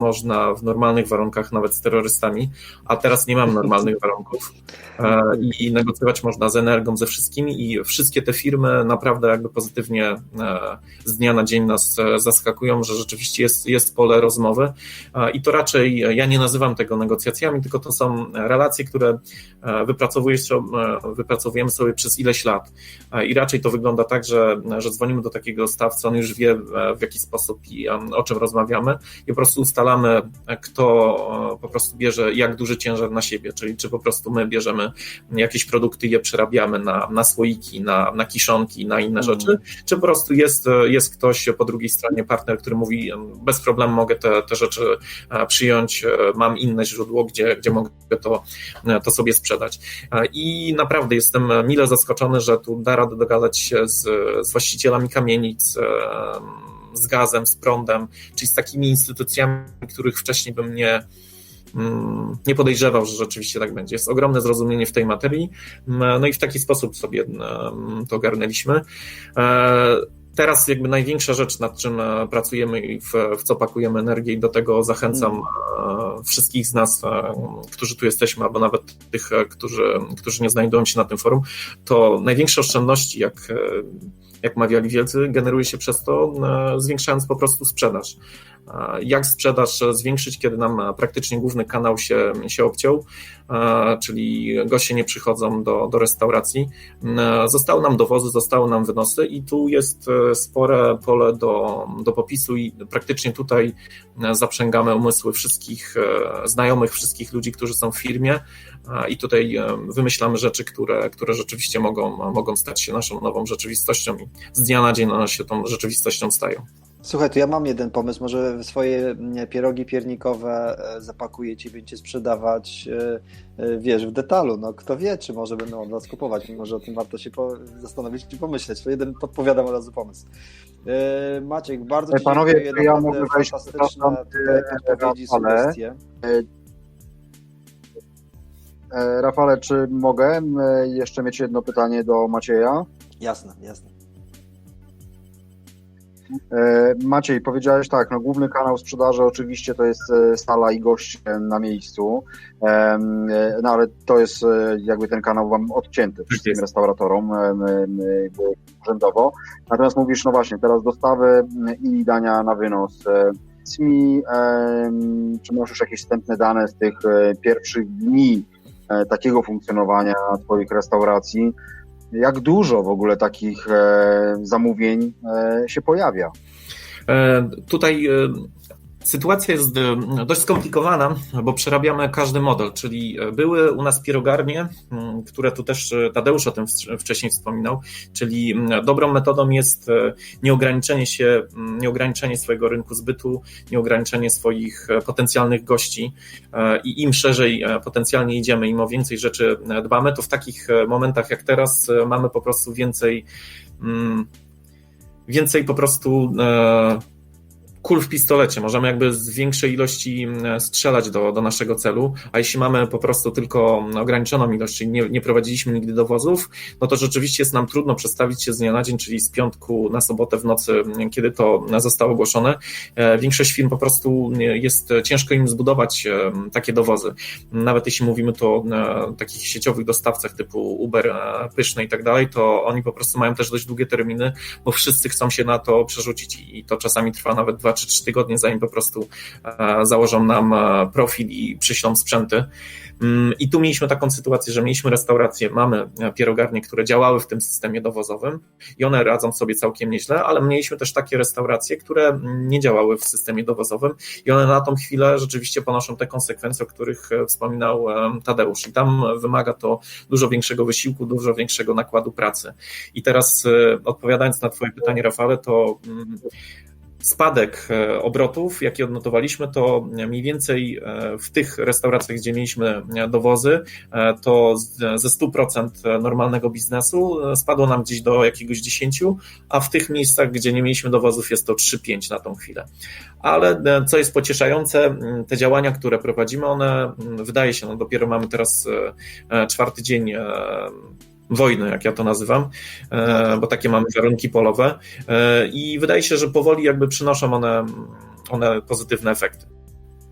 można w normalnych warunkach nawet z terrorystami, a teraz nie mamy normalnych warunków. E, i negocjować można z energią, ze wszystkimi i wszystkie te firmy naprawdę jakby pozytywnie e, z dnia na dzień nas zaskakują, że rzeczywiście jest, jest pole rozmowy. I to raczej, ja nie nazywam tego negocjacjami, tylko to są relacje, które wypracowujemy sobie przez ileś lat. I raczej to wygląda tak, że, że dzwonimy do takiego dostawcy, on już wie w jaki sposób i o czym rozmawiamy i po prostu ustalamy ustalamy, kto e, po prostu bierze jak duży ciężar na siebie, czyli czy po prostu my bierzemy jakieś produkty i je przerabiamy na, na słoiki, na, na kiszonki, na inne mhm. rzeczy, czy po prostu jest, jest ktoś po drugiej stronie, partner, który mówi bez problemu mogę te, te rzeczy e, przyjąć, e, mam inne źródło, gdzie, gdzie mogę to, to sobie sprzedać. I naprawdę jestem mile zaskoczony, że tu da radę dogadać się z, z właścicielami kamienic, z gazem, z prądem, czyli z takimi instytucjami, których wcześniej bym nie, mm, nie podejrzewał, że rzeczywiście tak będzie. Jest ogromne zrozumienie w tej materii, no i w taki sposób sobie mm, to ogarnęliśmy. E, teraz jakby największa rzecz, nad czym e, pracujemy i w, w, co pakujemy energię i do tego zachęcam mm. e, wszystkich z nas, którzy tu jesteśmy, albo nawet tych, którzy, którzy nie znajdują się na tym forum, to największe oszczędności, jak jak mawiali wielcy, generuje się przez to, e, zwiększając po prostu sprzedaż. E, jak sprzedaż zwiększyć, kiedy nam praktycznie główny kanał się, się obciął, e, czyli goście nie przychodzą do, do restauracji. Zostały nam dowozy, zostały nam wynosy i tu jest spore pole do, do popisu i praktycznie tutaj zaprzęgamy umysły wszystkich znajomych, wszystkich ludzi, którzy są w firmie i tutaj wymyślamy rzeczy, które, które rzeczywiście mogą, mogą stać się naszą nową rzeczywistością i z dnia na dzień one się tą rzeczywistością stają. Słuchaj, to ja mam jeden pomysł. Może swoje pierogi piernikowe e, zapakujecie i będziecie sprzedawać, e, e, wiesz, w detalu. No kto wie, czy może będą od was kupować. Może o tym warto się zastanowić i pomyśleć. To jeden podpowiadam od razu pomysł. Maciek, bardzo Ci Panowie, dziękuję. ja mogę wejść fantastyczne odpowiedzi, sugestie. Rafale, czy mogę jeszcze mieć jedno pytanie do Macieja? Jasne, jasne. E, Maciej, powiedziałeś tak, no główny kanał sprzedaży oczywiście to jest e, sala i goście na miejscu, e, no ale to jest jakby ten kanał wam odcięty wszystkim tak restauratorom urzędowo. Natomiast mówisz, no właśnie, teraz dostawy i dania na wynos. Powiedz mi, czy masz już jakieś wstępne dane z tych pierwszych dni takiego funkcjonowania Twoich restauracji? jak dużo w ogóle takich e, zamówień e, się pojawia? E, tutaj Sytuacja jest e, dość skomplikowana, bo przerabiamy każdy model, czyli e, były u nas pierogarnie, które tu też e, Tadeusz o tym wcześniej wspominał, czyli dobrą metodą jest nieograniczenie się, nieograniczenie swojego rynku zbytu, nieograniczenie swoich potencjalnych gości i im szerzej potencjalnie idziemy, im o więcej rzeczy dbamy, to w takich momentach jak teraz mamy po prostu więcej więcej po prostu kul w pistolecie, możemy jakby z większej ilości mm, strzelać do, do naszego celu, a jeśli mamy po prostu tylko ograniczoną ilość, czyli nie, nie prowadziliśmy nigdy dowozów, no to rzeczywiście jest nam trudno przestawić się z dnia na dzień, czyli z piątku na sobotę w nocy, mm, kiedy to zostało ogłoszone. E, większość firm po prostu jest ciężko im zbudować e, takie dowozy. Nawet jeśli mówimy to o e, takich sieciowych dostawcach typu Uber, Pyszne i tak dalej, to oni po prostu mają też dość długie terminy, bo wszyscy chcą się na to przerzucić i to czasami trwa nawet dwa czy trzy tygodnie, zanim po prostu e, założą nam e, profil i przyślą sprzęty. Mm, I tu mieliśmy taką sytuację, że mieliśmy restauracje, mamy e, pierogarnie, które działały w tym systemie dowozowym i one radzą sobie całkiem nieźle, ale mieliśmy też takie restauracje, które nie działały w systemie dowozowym i one na tą chwilę rzeczywiście ponoszą te konsekwencje, o których wspominał Tadeusz. I tam wymaga to dużo większego wysiłku, dużo większego nakładu pracy. I teraz odpowiadając na Twoje pytanie, Rafale, to mm, spadek e, obrotów, jaki odnotowaliśmy, to mniej więcej e, w tych restauracjach, gdzie mieliśmy e, dowozy, to ze 100% normalnego biznesu spadło nam gdzieś do jakiegoś 10, a w tych miejscach, gdzie nie mieliśmy dowozów, jest to 3-5 na tą chwilę. Ale co jest pocieszające, te działania, które prowadzimy, one wydaje się, no dopiero mamy teraz czwarty dzień wojny, jak ja to nazywam, e, bo takie mamy warunki polowe e, i wydaje się, że powoli jakby przynoszą one, one pozytywne efekty.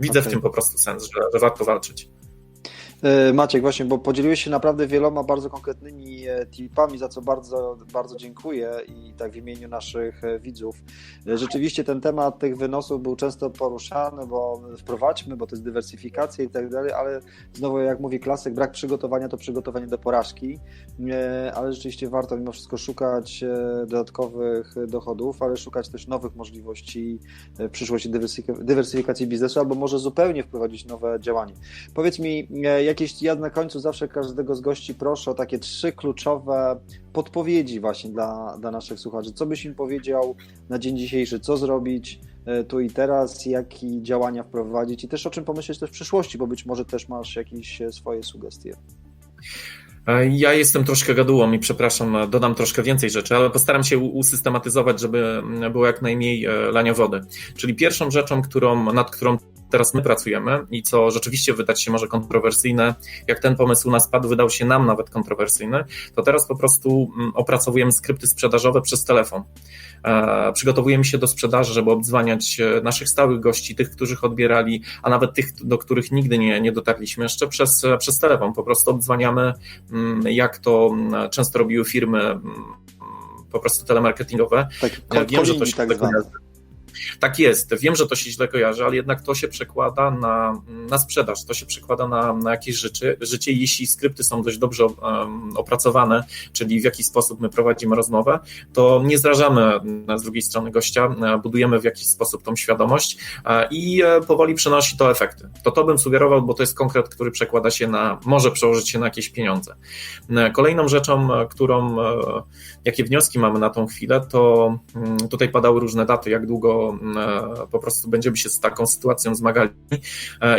Widzę okay. w tym po prostu sens, że, że warto walczyć. E, Maciek, właśnie, bo podzieliłeś się naprawdę wieloma bardzo konkretnymi e, tipami, za co bardzo, bardzo dziękuję i tak w imieniu naszych e, widzów. Rzeczywiście ten temat tych wynosów był często poruszany, bo wprowadźmy, bo to jest dywersyfikacja i tak dalej, ale znowu, jak mówi klasyk, brak przygotowania to przygotowanie do porażki, ale rzeczywiście warto mimo wszystko szukać dodatkowych dochodów, ale szukać też nowych możliwości w przyszłości dywersyfikacji biznesu, albo może zupełnie wprowadzić nowe działanie. Powiedz mi, jakieś, ja na końcu zawsze każdego z gości proszę o takie trzy kluczowe podpowiedzi właśnie dla, dla naszych słuchaczy. Co byś im powiedział na dzień dzisiejszy, co zrobić tu i teraz, jakie działania wprowadzić i też o czym pomyśleć też w przyszłości, bo być może też masz jakieś swoje sugestie. Ja jestem troszkę gadułą i przepraszam, dodam troszkę więcej rzeczy, ale postaram się usystematyzować, żeby było jak najmniej lania wody. Czyli pierwszą rzeczą, którą, nad którą teraz my pracujemy i co rzeczywiście wydać się może kontrowersyjne, jak ten pomysł na spadł wydał się nam nawet kontrowersyjny, to teraz po prostu opracowujemy skrypty sprzedażowe przez telefon. Przygotowujemy się do sprzedaży, żeby obdzwaniać naszych stałych gości, tych, których odbierali, a nawet tych, do których nigdy nie, nie dotarliśmy jeszcze przez, przez telefon. Po prostu obdzwaniamy, jak to często robiły firmy po prostu telemarketingowe. Tak, Wiem, że to się tak kojarzy. Tak jest, wiem, że to się źle kojarzy, ale jednak to się przekłada na, na sprzedaż, to się przekłada na, na jakieś życie, życie. Jeśli skrypty są dość dobrze opracowane, czyli w jaki sposób my prowadzimy rozmowę, to nie zrażamy z drugiej strony gościa, budujemy w jakiś sposób tą świadomość i powoli przynosi to efekty. To to bym sugerował, bo to jest konkret, który przekłada się na, może przełożyć się na jakieś pieniądze. Kolejną rzeczą, którą, jakie wnioski mamy na tą chwilę, to tutaj padały różne daty, jak długo po prostu będziemy się z taką sytuacją zmagali.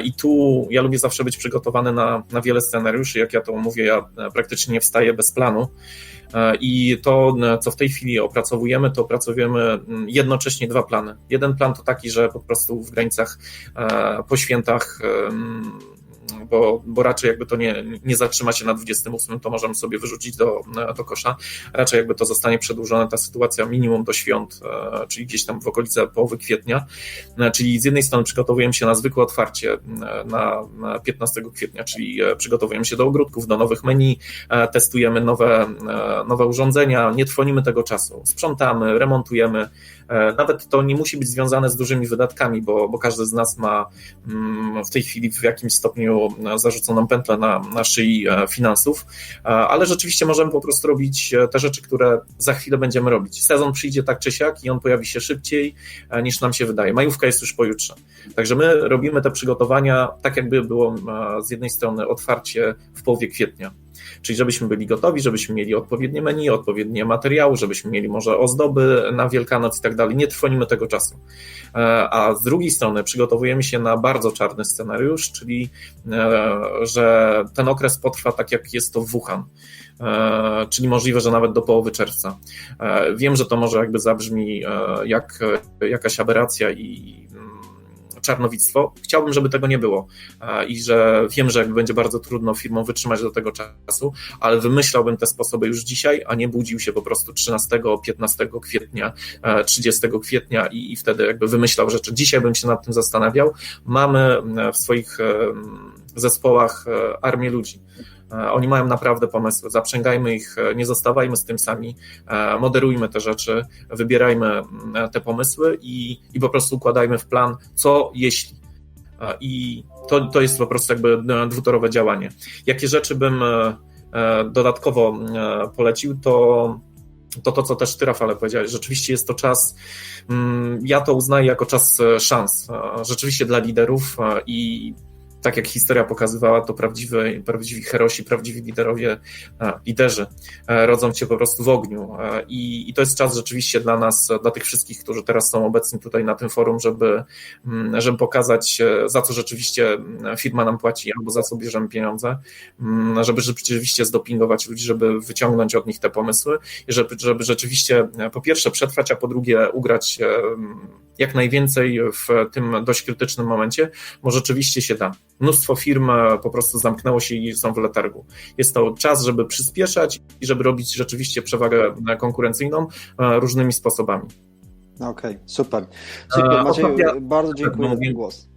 I tu ja lubię zawsze być przygotowany na, na wiele scenariuszy. Jak ja to mówię, ja praktycznie nie wstaję bez planu. I to, co w tej chwili opracowujemy, to opracowujemy jednocześnie dwa plany. Jeden plan to taki, że po prostu w granicach po świętach bo, bo raczej jakby to nie, nie zatrzyma się na 28, to możemy sobie wyrzucić do, do kosza. Raczej jakby to zostanie przedłużone, ta sytuacja minimum do świąt, czyli gdzieś tam w okolice połowy kwietnia. Czyli z jednej strony przygotowujemy się na zwykłe otwarcie na 15 kwietnia, czyli przygotowujemy się do ogródków, do nowych menu, testujemy nowe, nowe urządzenia, nie trwonimy tego czasu, sprzątamy, remontujemy. Nawet to nie musi być związane z dużymi wydatkami, bo, bo każdy z nas ma w tej chwili w jakimś stopniu zarzuconą pętlę na, na szyi finansów, ale rzeczywiście możemy po prostu robić te rzeczy, które za chwilę będziemy robić. Sezon przyjdzie tak czy siak i on pojawi się szybciej niż nam się wydaje. Majówka jest już pojutrze. Także my robimy te przygotowania tak, jakby było z jednej strony otwarcie w połowie kwietnia. Czyli żebyśmy byli gotowi, żebyśmy mieli odpowiednie menu, odpowiednie materiały, żebyśmy mieli może ozdoby na Wielkanoc i tak dalej. Nie trwonimy tego czasu. A z drugiej strony przygotowujemy się na bardzo czarny scenariusz, czyli że ten okres potrwa tak, jak jest to w Wuhan czyli możliwe, że nawet do połowy czerwca. Wiem, że to może jakby zabrzmi jak jakaś aberracja i czarnowictwo. Chciałbym, żeby tego nie było i że wiem, że będzie bardzo trudno firmom wytrzymać do tego czasu, ale wymyślałbym te sposoby już dzisiaj, a nie budził się po prostu 13, 15 kwietnia, 30 kwietnia i, i wtedy jakby wymyślał rzeczy. Dzisiaj bym się nad tym zastanawiał. Mamy w swoich zespołach armię ludzi. Oni mają naprawdę pomysły. Zaprzęgajmy ich, nie zostawajmy z tym sami, moderujmy te rzeczy, wybierajmy te pomysły i, i po prostu układajmy w plan, co jeśli. I to, to jest po prostu jakby dwutorowe działanie. Jakie rzeczy bym dodatkowo polecił, to to, to co też ty, Rafale, powiedziałeś, rzeczywiście jest to czas, ja to uznaję jako czas szans, rzeczywiście dla liderów i tak jak historia pokazywała, to prawdziwy, prawdziwi herosi, prawdziwi liderowie, liderzy rodzą się po prostu w ogniu. I, I, to jest czas rzeczywiście dla nas, dla tych wszystkich, którzy teraz są obecni tutaj na tym forum, żeby, żeby pokazać, za co rzeczywiście firma nam płaci, albo za co bierzemy pieniądze, żeby rzeczywiście zdopingować ludzi, żeby wyciągnąć od nich te pomysły żeby, żeby rzeczywiście po pierwsze przetrwać, a po drugie ugrać jak najwięcej w tym dość krytycznym momencie, bo rzeczywiście się da. Mnóstwo firm po prostu zamknęło się i są w letargu. Jest to czas, żeby przyspieszać i żeby robić rzeczywiście przewagę konkurencyjną różnymi sposobami. Okej, okay, super. Super, Maciej, bardzo dziękuję za głos.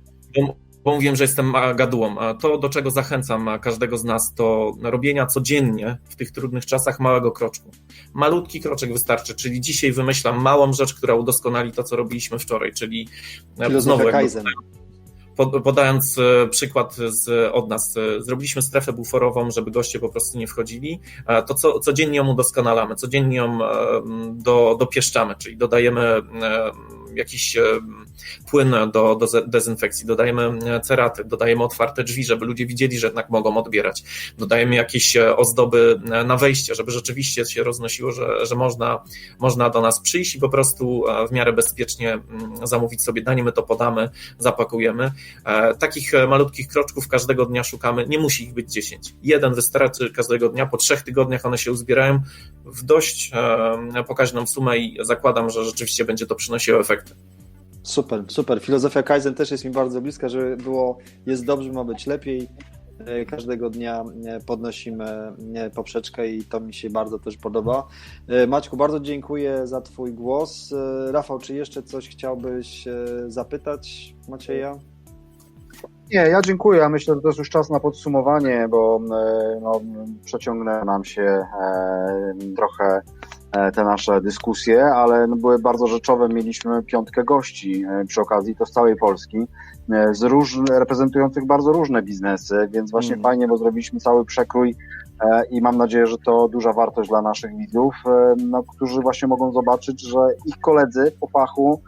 Bo mówiłem, że jestem gadułą. To, do czego zachęcam każdego z nas, to robienia codziennie w tych trudnych czasach małego kroczku. Malutki kroczek wystarczy, czyli dzisiaj wymyślam małą rzecz, która udoskonali to, co robiliśmy wczoraj, czyli Filozofia znowu Kaizen podając e, przykład z, od nas, e, zrobiliśmy strefę buforową, żeby goście po prostu nie wchodzili, to co, codziennie ją udoskonalamy, codziennie ją e, do, dopieszczamy, czyli dodajemy jakiś płyn do, do dezynfekcji, dodajemy ceraty, dodajemy otwarte drzwi, żeby ludzie widzieli, że jednak mogą odbierać, dodajemy jakieś ozdoby na wejście, żeby rzeczywiście się roznosiło, że, że można, można do nas przyjść i po prostu w miarę bezpiecznie zamówić sobie. Danie, my to podamy, zapakujemy. E, takich e, malutkich kroczków każdego dnia szukamy, nie musi ich być 10. Jeden wystarczy każdego dnia, po trzech tygodniach one się uzbierają w dość e, pokaźną sumę i zakładam, że rzeczywiście będzie to przynosiło efekty. Super, super. Filozofia Kaizen też jest mi bardzo bliska, że było, jest dobrze, ma być lepiej. Każdego dnia podnosimy poprzeczkę i to mi się bardzo też podoba. Maćku, bardzo dziękuję za Twój głos. Rafał, czy jeszcze coś chciałbyś zapytać Macieja? Nie, ja dziękuję. Myślę, że to jest już czas na podsumowanie, bo e, no, przeciągnę nam się e, trochę e, te nasze dyskusje, ale no, były bardzo rzeczowe. Mieliśmy piątkę gości przy okazji, to z całej Polski, z róż, reprezentujących bardzo różne biznesy, więc właśnie mm. fajnie, bo zrobiliśmy cały przekrój i mam nadzieję, że to duża wartość dla naszych widzów, no, którzy właśnie mogą zobaczyć, że ich koledzy po fachu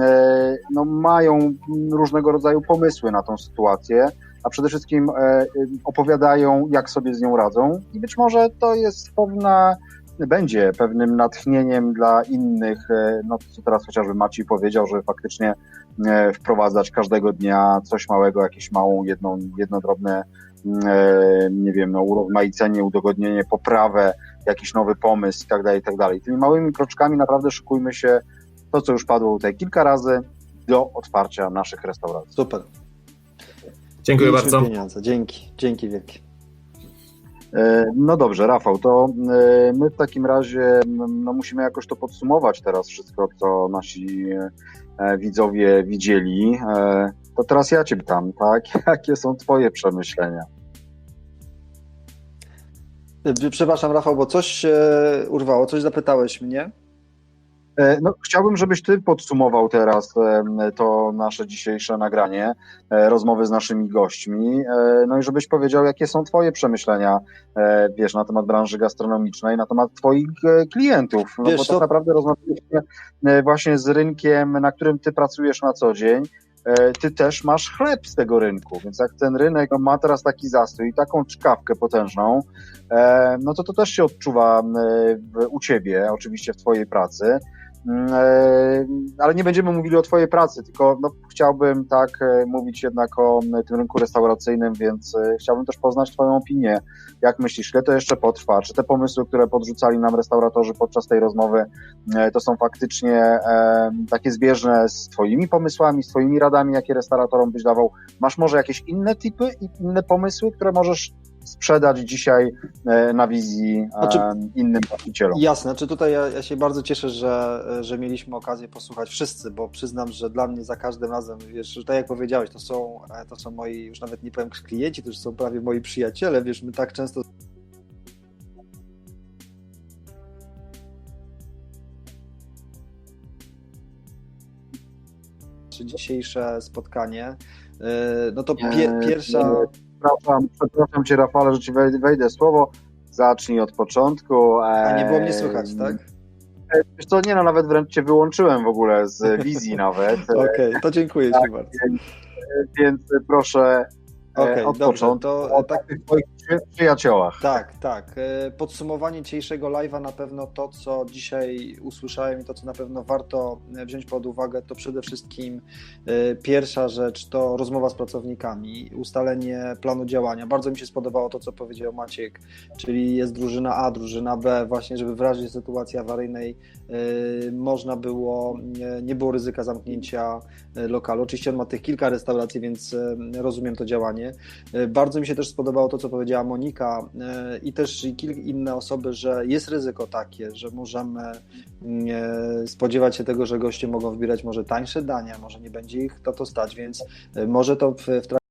E, no, mają różnego rodzaju pomysły na tą sytuację, a przede wszystkim e, opowiadają, jak sobie z nią radzą i być może to jest pewna będzie pewnym natchnieniem dla innych, e, no co teraz chociażby Maciej powiedział, że faktycznie wprowadzać każdego dnia coś małego, jakieś małą, jedną, jedno drobne, nie wiem, no, urozmaicenie, udogodnienie, poprawę, jakiś nowy pomysł i tak dalej, i tak dalej. Tymi małymi kroczkami naprawdę szykujmy się to, co już padło tutaj kilka razy, do otwarcia naszych restauracji. Super. Dziękuję bardzo. Pieniądze. Dzięki, dzięki wielkie. E, no dobrze, Rafał, to e, my w takim razie no musimy jakoś to podsumować teraz wszystko, co nasi e, widzowie widzieli. To teraz ja Cię pytam, tak? Jakie są Twoje przemyślenia? Przepraszam, Rafał, bo coś się urwało, coś zapytałeś mnie. E, no, chciałbym, żebyś ty podsumował teraz to nasze dzisiejsze nagranie, e, rozmowy z naszymi gośćmi, e, no i żebyś powiedział, jakie są twoje przemyślenia, wiesz, na temat branży gastronomicznej, na temat twoich klientów, no wiesz, bo tak to... naprawdę rozmawialiśmy właśnie z rynkiem, na którym ty pracujesz na co dzień, ty też masz chleb z tego rynku, więc jak ten rynek ma teraz taki zastój i taką czkawkę potężną, no to to też się odczuwa u ciebie, oczywiście w twojej pracy, e, ale nie będziemy mówili o Twojej pracy, tylko no, chciałbym tak e, mówić jednak o tym rynku restauracyjnym, więc e, chciałbym też poznać Twoją opinię. Jak myślisz, ile to jeszcze potrwa? Czy te pomysły, które podrzucali nam restauratorzy podczas tej rozmowy, to są faktycznie takie zbieżne z Twoimi pomysłami, z Twoimi radami, jakie restauratorom byś dawał? Masz może jakieś inne typy i inne pomysły, które możesz sprzedać dzisiaj e, na wizji znaczy, innym właścicielom. Jasne, znaczy tutaj ja, ja, się bardzo cieszę, że, że mieliśmy okazję posłuchać wszyscy, bo przyznam, że dla mnie za każdym razem, wiesz, tak jak powiedziałeś, to są, e, to są moi, już nawet nie powiem klienci, to już są prawie moi przyjaciele, wiesz, my tak często dzisiejsze spotkanie, e, no to pie, pierwsza przepraszam, przepraszam cię Rafale, że ci wejdę słowo. Zacznij od początku. A nie było mnie słychać, tak? Wiesz co, nie no, nawet wręcz cię wyłączyłem w ogóle z wizji nawet. Okej, okay, to dziękuję tak, ci bardzo. Więc, więc proszę okay, od dobrze, początku, to, od tak, tych twoich przyjaciołach. Tak, tak. E, podsumowanie dzisiejszego live'a na pewno to, co dzisiaj usłyszałem i to, co na pewno warto wziąć pod uwagę, to przede wszystkim e, pierwsza rzecz to rozmowa z pracownikami, ustalenie planu działania. Bardzo mi się spodobało to, co powiedział Maciek, czyli jest drużyna A, drużyna B, właśnie, żeby w razie sytuacji awaryjnej e, można było, nie było ryzyka zamknięcia lokalu. Oczywiście on ma tych kilka restauracji, więc rozumiem to działanie. Bardzo mi się też spodobało to, co powiedziała Monika e, i też i kilka inne osoby, że jest ryzyko takie, że możemy e, spodziewać się tego, że goście mogą wybierać może tańsze dania, może nie będzie ich na to stać, więc e, może to w trakcie